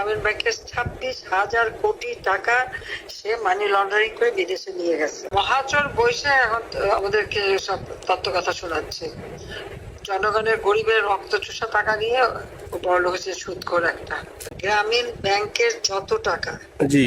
ব্যাংকের ছাব্বিশ হাজার কোটি টাকা সে মানি লন্ডারিং করে বিদেশে নিয়ে গেছে। মহাচর বৈশে এখন আমাদেরকে সব তত্ত্ব কথা শোনাচ্ছে। জনগণের গরিবের রক্ত চুষা টাকা নিয়ে বড় লোক হচ্ছে সুদ করে একটা। গ্রামীণ ব্যাংকের যত টাকা জি।